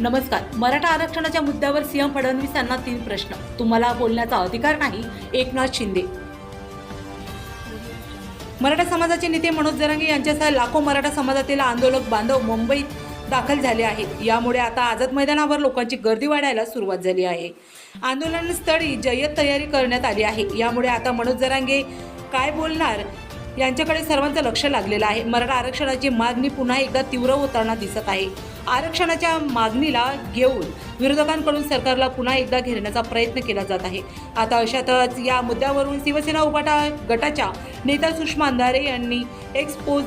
नमस्कार. मराठा आरक्षणाच्या मुद्द्यावर सीएम फडणवीस यांना तीन प्रश्न. तुम्हाला बोलण्याचा अधिकार नाही एकनाथ शिंदे. मराठा समाजाचे नेते मनोज जरांगे यांच्यासह लाखो मराठा समाजातील आंदोलक बांधव मुंबईत दाखल झाले आहेत. यामुळे आता आझाद मैदानावर लोकांची गर्दी वाढायला सुरुवात झाली आहे. आंदोलनस्थळी जय्यत तयारी करण्यात आली आहे. यामुळे आता मनोज जरांगे काय बोलणार? यांच्याकडे सर्वांचं लक्ष लागलेलं आहे. मराठा आरक्षणाची मागणी पुन्हा एकदा तीव्र होताना दिसत आहे. आरक्षणाच्या मागणीला घेऊन विरोधकांकडून सरकारला पुन्हा एकदा घेरण्याचा प्रयत्न केला जात आहे. आता अशातच या मुद्द्यावरून शिवसेना उपाटा गटाच्या नेता सुषमा अंधारे यांनी एक्सपोज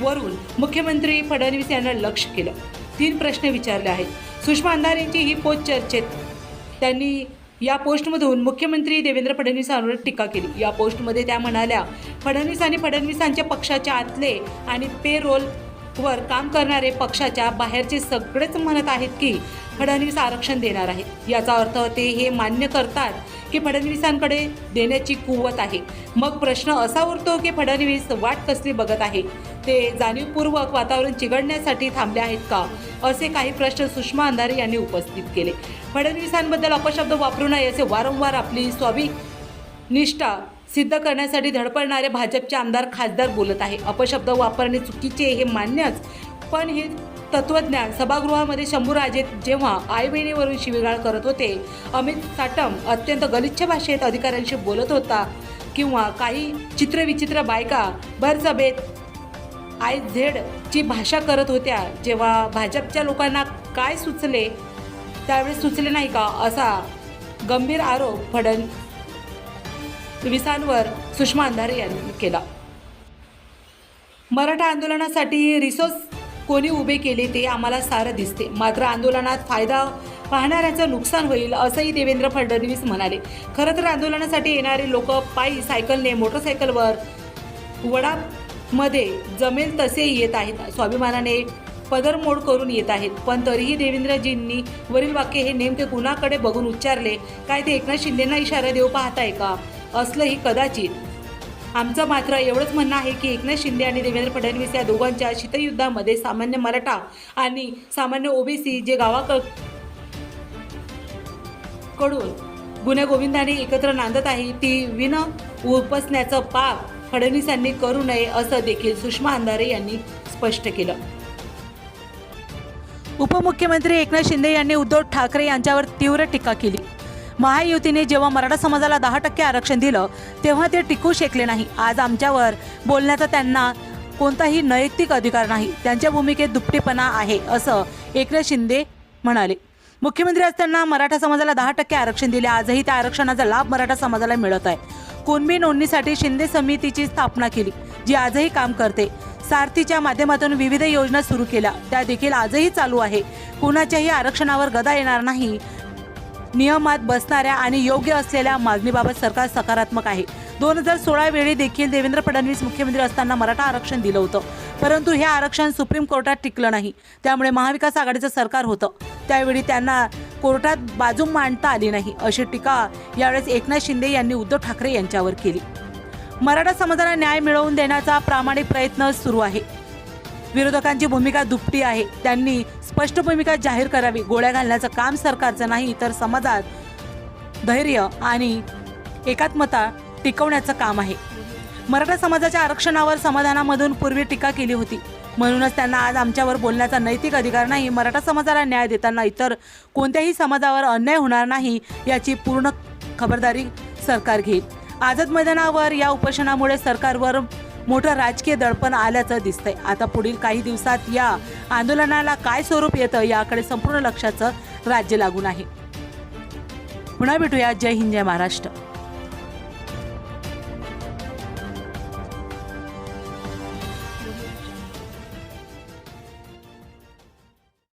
वरून मुख्यमंत्री फडणवीस यांना लक्ष केलं. तीन प्रश्न विचारले आहेत. सुषमा अंधारेंची ही पोच चर्चेत. त्यांनी या पोस्टमधून मुख्यमंत्री देवेंद्र फडणवीसांवर टीका केली. या पोस्टमध्ये त्या म्हणाल्या फडणवीस आणि फडणवीसांच्या पक्षाच्या आतले आणि पे रोलवर काम करणारे पक्षाच्या बाहेरचे सगळेच म्हणत आहेत की फडणवीस आरक्षण देणार आहेत याचा अर्थ ते हे मान्य करतात की फडणवीसांकडे देण्याची कुवत आहे. मग प्रश्न असा उरतो की फडणवीस वाट कसली बघत आहे? ते जाणीवपूर्वक वातावरण चिघडण्यासाठी थांबले आहेत का? असे काही प्रश्न सुषमा अंधारे यांनी उपस्थित केले. फडणवीसांबद्दल अपशब्द वापरू नये असे वारंवार आपली स्वाभिक निष्ठा सिद्ध करण्यासाठी धडपडणारे भाजपचे आमदार खासदार बोलत आहे. अपशब्द वापरणे चुकीचे हे मान्यच पण हे तत्वज्ञान सभागृहामध्ये शंभूराजे जेव्हा आईबहिणीवरून शिवीगाळ करत होते अमित साटम अत्यंत गलिच्छ भाषेत अधिकाऱ्यांशी बोलत होता किंवा काही चित्रविचित्र बायका भरसभेत आय झेडची भाषा करत होत्या. जेव्हा भाजपच्या लोकांना काय सुचले? त्यावेळेस सुचले नाही का? असा गंभीर आरोप फडणवीसांवर सुषमा अंधारे यांनी केला. मराठा आंदोलनासाठी रिसोर्स कोणी उभे केले ते आम्हाला सारं दिसते. मात्र आंदोलनात फायदा पाहणाऱ्यांचं नुकसान होईल असंही देवेंद्र फडणवीस म्हणाले. खरं तर आंदोलनासाठी येणारे लोक पायी सायकलने मोटरसायकलवर वडा मध्ये जमेल तसे येत आहेत. स्वाभिमानाने पदरमोड करून येत आहेत. पण तरीही देवेंद्रजींनी वरील वाक्य हे नेमके कुणाकडे बघून उच्चारले? काय ते एकनाथ शिंदेना इशारा देऊ पाहताय का? असलंही कदाचित. आमचं मात्र एवढंच म्हणणं आहे की एकनाथ शिंदे आणि देवेंद्र फडणवीस या दोघांच्या शीतयुद्धामध्ये सामान्य मराठा आणि सामान्य ओबीसी जे गावाककडून गुण्यागोविंदाने एकत्र नांदत आहे ती विन उपसण्याचं पाप फडणवीसांनी करू नये असं देखील सुषमा अंधारे यांनी स्पष्ट केलं. उपमुख्यमंत्री एकनाथ शिंदे यांनी उद्धव ठाकरे यांच्यावर तीव्र टीका केली. महायुतीने जेव्हा मराठा समाजाला दहा टक्के आरक्षण दिलं तेव्हा ते टिकू शकले नाही. आज आमच्यावर बोलण्याचा त्यांना कोणताही नैतिक अधिकार नाही. त्यांच्या भूमिकेत दुपटीपणा आहे असं एकनाथ शिंदे म्हणाले. मुख्यमंत्री असताना मराठा समाजाला दहा टक्के आरक्षण दिले. आजही त्या आरक्षणाचा लाभ मराठा समाजाला मिळत आहे. कुणबी नोंदणीसाठी शिंदे समितीची स्थापना केली जी आजही काम करते. सारथीच्या माध्यमातून विविध योजना सुरू केल्या. त्या देखील आजही चालू आहे. कुणाच्याही आरक्षणावर गदा येणार नाही. नियमात बसणाऱ्या आणि योग्य असलेल्या मागणीबाबत सरकार सकारात्मक आहे. दोन हजार सोळा वेळी देखील देवेंद्र फडणवीस मुख्यमंत्री असताना मराठा आरक्षण दिलं होतं. परंतु हे आरक्षण सुप्रीम कोर्टात टिकलं नाही. त्यामुळे महाविकास आघाडीचं सरकार होतं. त्यावेळी त्यांना कोर्टात बाजू मांडता आली नाही अशी टीका यावेळेस एकनाथ शिंदे यांनी उद्धव ठाकरे यांच्यावर केली. मराठा समाजाला न्याय मिळवून देण्याचा प्रामाणिक प्रयत्न सुरू आहे. विरोधकांची भूमिका दुपटी आहे. त्यांनी स्पष्ट भूमिका जाहीर करावी गोळ्या घालण्याचं काम सरकारचं नाही तर समाजात धैर्य आणि एकात्मता टिकवण्याचं काम आहे. मराठा समाजाच्या आरक्षणावर समाधानामधून पूर्वी टीका केली होती. म्हणूनच त्यांना आज आमच्यावर बोलण्याचा नैतिक अधिकार नाही. मराठा समाजाला न्याय देताना इतर कोणत्याही समाजावर अन्याय होणार नाही याची पूर्ण खबरदारी सरकार घेईल. आझाद मैदानावर या उपोषणामुळे सरकारवर मोठं राजकीय दडपण आल्याचं दिसतंय. आता पुढील काही दिवसात या आंदोलनाला काय स्वरूप येतं याकडे संपूर्ण लक्षाचं राज्य लागून आहे. पुन्हा भेटूया. जय हिंद जय महाराष्ट्र.